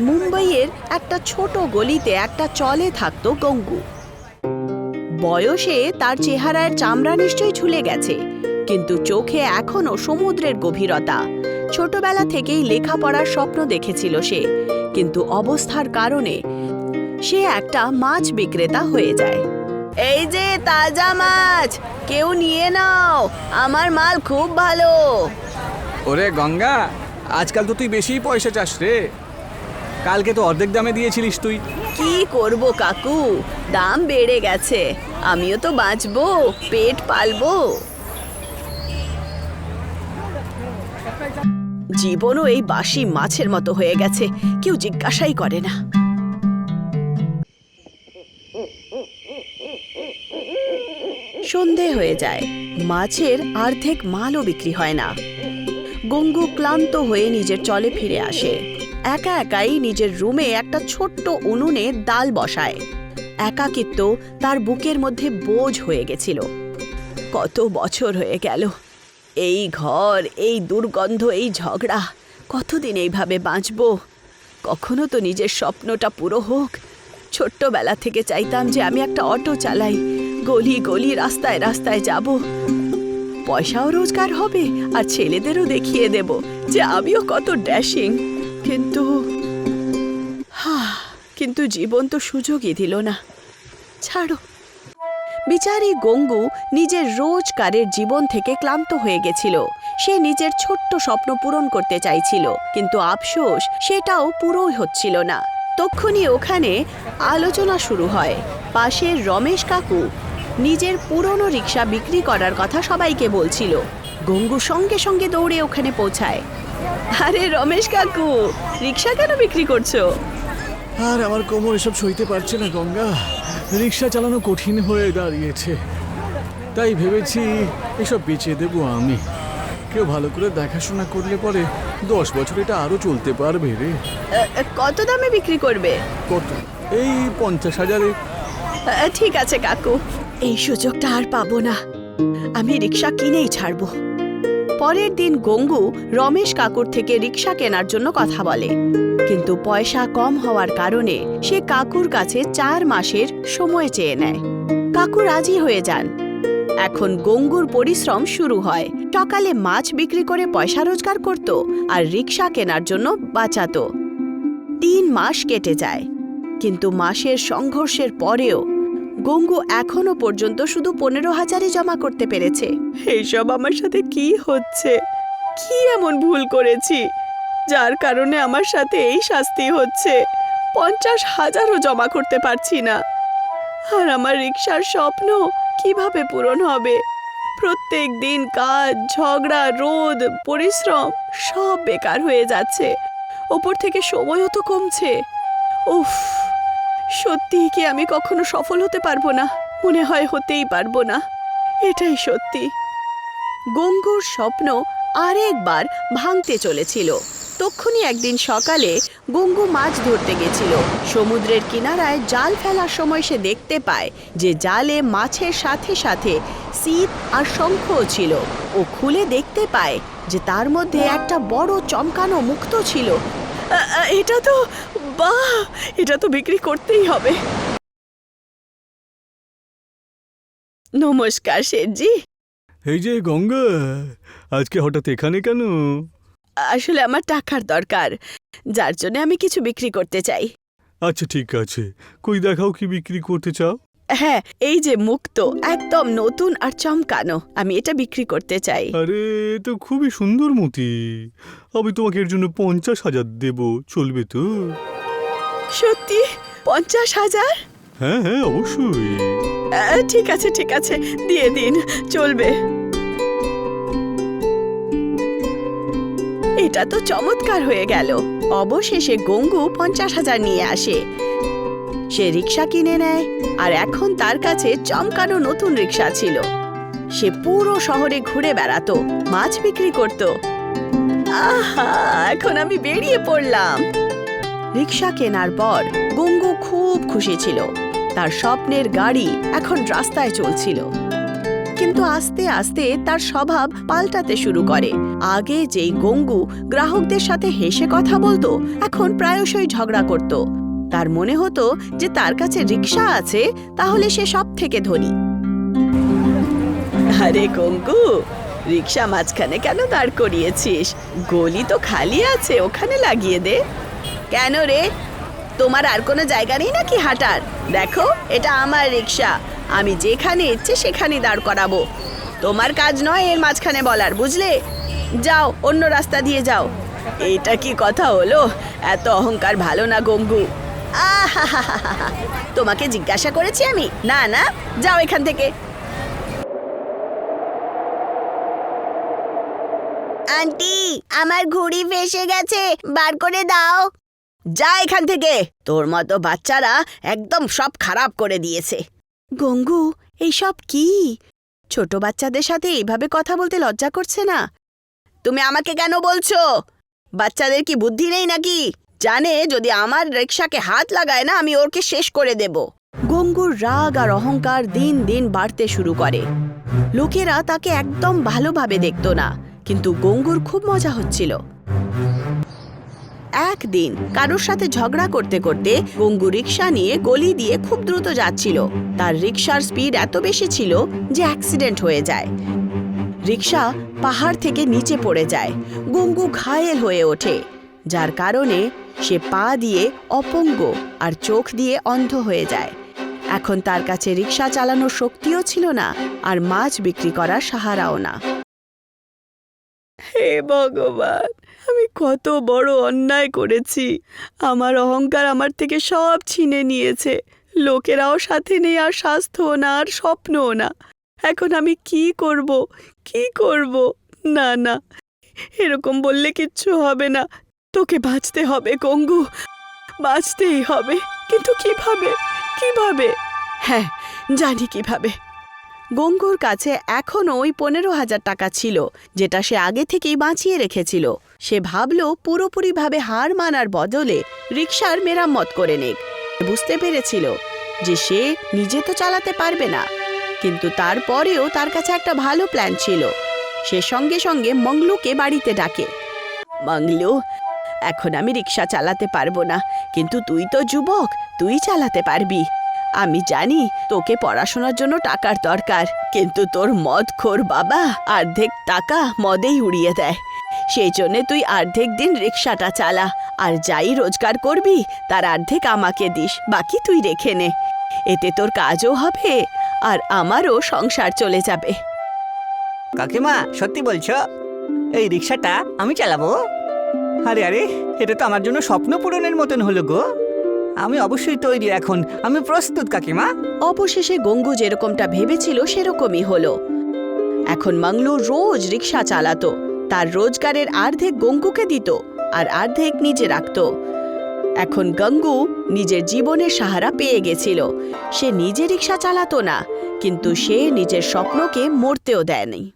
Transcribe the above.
মুম্বাইয়ের একটা ছোট গলিতে একটা চলে থাকতো গঙ্গু। বয়সে তার চেহারার চামড়া নিশ্চয়ই ঝুলে গেছে, কিন্তু চোখে এখনও সমুদ্রের গভীরতা। ছোটবেলা থেকেই লেখাপড়ার স্বপ্ন দেখেছিল সে, কিন্তু অবস্থার কারণে সে একটা মাছ বিক্রেতা হয়ে যায়। এই যে, তাজা মাছ! কেউ নিয়ে নাও! আমার মাল খুব ভালো! ওরে গঙ্গা, আজকাল তো তুই বেশিই পয়সা চাস রে। কালকে তো অর্ধেক দামে দিয়েছিলিস তুই। কি করব কাকু? দাম বেড়ে গেছে। আমিও তো বাঁচবো, পেট পালবো। জীবনও এই বাসি মাছের মতো হয়ে গেছে, কেউ জিজ্ঞাসাই করে না। সন্ধে হয়ে যায়, মাছের অর্ধেক মালও বিক্রি হয় না। গঙ্গু ক্লান্ত হয়ে নিজের চলে ফিরে আসে। একা একাই নিজের রুমে একটা ছোট্ট উনুনে ডাল বসায়। একাকিত্ব তার বুকের মধ্যে বোঝ হয়ে গেছিল। কত বছর হয়ে গেল। এই ঘর, এই দুর্গন্ধ, এই ঝগড়া, কতদিন এইভাবে বাঁচবো? কখনো তো নিজের স্বপ্নটা পুরো হোক। ছোট্টবেলা থেকে চাইতাম যে আমি একটা অটো চালাই। গলি গলি, রাস্তায় রাস্তায় যাব। পয়সাও রোজগার হবে আর ছেলেদেরও দেখিয়ে দেব যে আমিও কত ড্যাশিং। কিন্তু হা, কিন্তু জীবন তো সুযোগই দিল না। ছাড়ো। বিচারি গঙ্গু নিজের রোজকারের জীবন থেকে ক্লান্ত হয়ে গেছিল। সে নিজের ছোট্ট স্বপ্ন পূরণ করতে চাইছিল, কিন্তু আফসোস সেটাও পুরোই হচ্ছিল না। তক্ষুনি ওখানে আলোচনা শুরু হয়। পাশের রমেশ কাকু নিজের পুরনো রিক্সা বিক্রি করার কথা সবাইকে বলছিল। গঙ্গু সঙ্গে সঙ্গে দৌড়ে ওখানে পৌঁছায়। আরে রমেশ কাকু রিক্সা কেন বিক্রি করছ? আর আমার কোমর এসব সইতে পারছে না গঙ্গা। রিক্সা চালানো কঠিন হয়ে দাঁড়িয়েছে। তাই ভেবেছি এসব বেচে দেবো আমি। কেউ ভালো করে দেখাশোনা করলে পরে দশ বছর এটা আরও চলতে পারবে রে। কত দামে বিক্রি করবে? কত? এই পঞ্চাশ হাজারে। ঠিক আছে কাকু। এই সুযোগটা আর পাবো না। আমি রিক্সা কিনেই ছাড়বো। পরের দিন গঙ্গু রমেশ কাকুর থেকে রিক্সা কেনার জন্য কথা বলে। কিন্তু পয়সা কম হওয়ার কারণে সে কাকুর কাছে চার মাসের সময় চেয়ে নেয়। কাকু রাজি হয়ে যান। এখন গঙ্গুর পরিশ্রম শুরু হয়। সকালে মাছ বিক্রি করে পয়সা রোজগার করত আর রিক্সা কেনার জন্য বাঁচাতো। তিন মাস কেটে যায়। কিন্তু মাসের সংঘর্ষের পরেও গঙ্গু এখনও পর্যন্ত শুধু পনেরো হাজারই জমা করতে পেরেছে। এইসব আমার সাথে কি হচ্ছে? কি এমন ভুল করেছি? যার কারণে আমার সাথে এই শাস্তি হচ্ছে। পঞ্চাশ হাজারও জমা করতে পারছি না। আর আমার রিক্সার স্বপ্ন কীভাবে পূরণ হবে? প্রত্যেক দিন কাজ, ঝগড়া, রোদ, পরিশ্রম সব বেকার হয়ে যাচ্ছে। ওপর থেকে সময়ও তো কমছে। উফ। সত্যি কি আমি কখনো সফল হতে পারব না? মনে হয় হতেই পারব না। এটাই সত্যি। গঙ্গুর স্বপ্ন আরেকবার ভাঙতে চলেছিল। তক্ষুনি একদিন সকালে গঙ্গু মাছ ধরতে গেছিল। সমুদ্রের কিনারায় জাল ফেলার সময় সে দেখতে পায় যে জালে মাছের সাথে সাথে শীত আর শঙ্খও ছিল। ও খুলে দেখতে পায় যে তার মধ্যে একটা বড় চমকানো মুক্ত ছিল। এটা তো বাহ এটা তো বিক্রি করতেই হবে। নমস্কার শেঠজি। এই যে গঙ্গা আজকে হঠাৎ এখানে কেন? আসলে আমার টাকার দরকার যার জন্য আমি কিছু বিক্রি করতে চাই। আচ্ছা ঠিক আছে। কই দেখাও কি বিক্রি করতে চাও? হ্যাঁ এই যে মুক্ত একদম নতুন আর চমকানো আমি এটা বিক্রি করতে চাই। আরে এ তো খুবই সুন্দর মতি। আমি তোমাকে এর জন্য পঞ্চাশ হাজার দেব চলবে তো? সত্যি? পঞ্চাশ হাজার? হ্যাঁ হ্যাঁ অবশ্যই। ঠিক আছে ঠিক আছে। দিয়ে দিন চলবে। এটা তো চমৎকার হয়ে গেল। অবশেষে গঙ্গু পঞ্চাশ হাজার নিয়ে আসে। সে রিক্সা কিনে নেয় আর এখন তার কাছে চমকানো নতুন রিক্সা ছিল। সে পুরো শহরে ঘুরে বেড়াতো মাছ বিক্রি করত। আহা এখন আমি বেরিয়ে পড়লাম। রিক্সা কেনার পর গঙ্গু খুব খুশি ছিল। তার স্বপ্নের গাড়ি এখন রাস্তায় চলছিল। কিন্তু আস্তে আস্তে তার স্বভাব পাল্টাতে শুরু করে। আগে যেই গঙ্গু গ্রাহকদের সাথে হেসে কথা বলতো, এখন প্রায়শই ঝগড়া করত। তার মনে হতো যে তার কাছে রিক্সা আছে, তাহলে সে সব থেকে ধনী। আরে গঙ্গু রিক্সা মাঝখানে কেন দাঁড় করিয়েছিস? গলি তো খালি আছে, ওখানে লাগিয়ে দে। কেন রে? তোমার আর কোনো জায়গা নেই নাকি হাঁটার? দেখো, এটা আমার রিক্সা। আমি যেখানে ইচ্ছে সেখানে দাঁড় করাবো। তোমার কাজ নয় এর মাঝখানে বলার, বুঝলে? যাও, অন্য রাস্তা দিয়ে যাও। এটা কি কথা হলো? এত অহংকার ভালো না, গঙ্গু। তোমাকে জিজ্ঞাসা করেছি আমি? না না, যাও এখান থেকে। আন্টি, আমার ঘুড়ি ফেসে গেছে। বার করে দাও। যা এখান থেকে। তোর মতো বাচ্চারা একদম সব খারাপ করে দিয়েছে। গঙ্গু এইসব কি? ছোট বাচ্চাদের সাথে এইভাবে কথা বলতে লজ্জা করছে না? তুমি আমাকে কেন বলছো? বাচ্চাদের কি বুদ্ধি নেই নাকি? জানে যদি আমার রিক্সাকে হাত লাগায় না, আমি ওরকে শেষ করে দেব। গঙ্গুর রাগ আর অহংকার দিন দিন বাড়তে শুরু করে। লোকেরা তাকে একদম ভালোভাবে দেখত না, কিন্তু গঙ্গুর খুব মজা হচ্ছিল। একদিন কারোর সাথে ঝগড়া করতে করতে গঙ্গু রিক্সা নিয়ে গলি দিয়ে খুব দ্রুত যাচ্ছিল। তার রিক্সার স্পিড এত বেশি ছিল যে অ্যাক্সিডেন্ট হয়ে যায়। রিক্সা পাহাড় থেকে নিচে পড়ে যায়। গঙ্গু ঘায়েল হয়ে ওঠে। যার কারণে সে পা দিয়ে অপঙ্গ আর চোখ দিয়ে অন্ধ হয়ে যায়। এখন তার কাছে রিক্সা চালানোর শক্তিও ছিল না আর মাছ বিক্রি করার সাহারাও না। হে ভগবান, আমি কত বড় অন্যায় করেছি। আমার অহংকার আমার থেকে সব ছিনে নিয়েছে। লোকেরাও সাথে নেই, আর স্বাস্থ্যও না, আর স্বপ্নও না। এখন আমি কি করব? কি করব? না না, এরকম বললে কিচ্ছু হবে না। তোকে বাঁচতে হবে, গঙ্গু। বাঁচতেই হবে। কিন্তু কীভাবে? কীভাবে? হ্যাঁ জানি কীভাবে। গঙ্গুর কাছে এখনও ওই পনেরো হাজার টাকা ছিল, যেটা সে আগে থেকেই বাঁচিয়ে রেখেছিল। সে ভাবল পুরোপুরিভাবে হার মানার বদলে রিক্সার মেরামত করে নেক। বুঝতে পেরেছিল যে সে নিজে তো চালাতে পারবে না, কিন্তু তারপরেও তার কাছে একটা ভালো প্ল্যান ছিল। সে সঙ্গে সঙ্গে মংলুকে বাড়িতে ডাকে, মংলু, এখন আমি রিক্সা চালাতে পারব না, কিন্তু তুই তো যুবক, তুই চালাতে পারবি। আমি জানি তোকে পড়াশোনার জন্য টাকার দরকার, কিন্তু তোর মদ খোর বাবা অর্ধেক টাকা মদেই উড়িয়ে দেয়। সেই জন্য তুই অর্ধেক দিন রিক্সাটা চালা, আর যাই রোজগার করবি, তার অর্ধেক আমাকে দিস, বাকি তুই রেখে নে। এতে তোর কাজও হবে, আর আমারও সংসার চলে যাবে। কাকিমা, সত্যি বলছো? এই রিক্সাটা আমি চালাবো? আরে আরে, এটা তো আমার জন্য স্বপ্ন পূরণের মতন হলো গো। আমি অবশ্যই তৈরি এখন। আমি প্রস্তুত কাকিমা। অবশেষে গঙ্গু যেরকমটা ভেবেছিল সেরকমই হলো। এখন মাংলু রোজ রিক্সা চালাতো। তার রোজগারের অর্ধেক গঙ্গুকে দিত আর অর্ধেক নিজে রাখত। এখন গঙ্গু নিজের জীবনের সাহারা পেয়ে গেছিল। সে নিজে রিক্সা চালাতো না কিন্তু সে নিজের স্বপ্নকে মরতেও দেয়নি।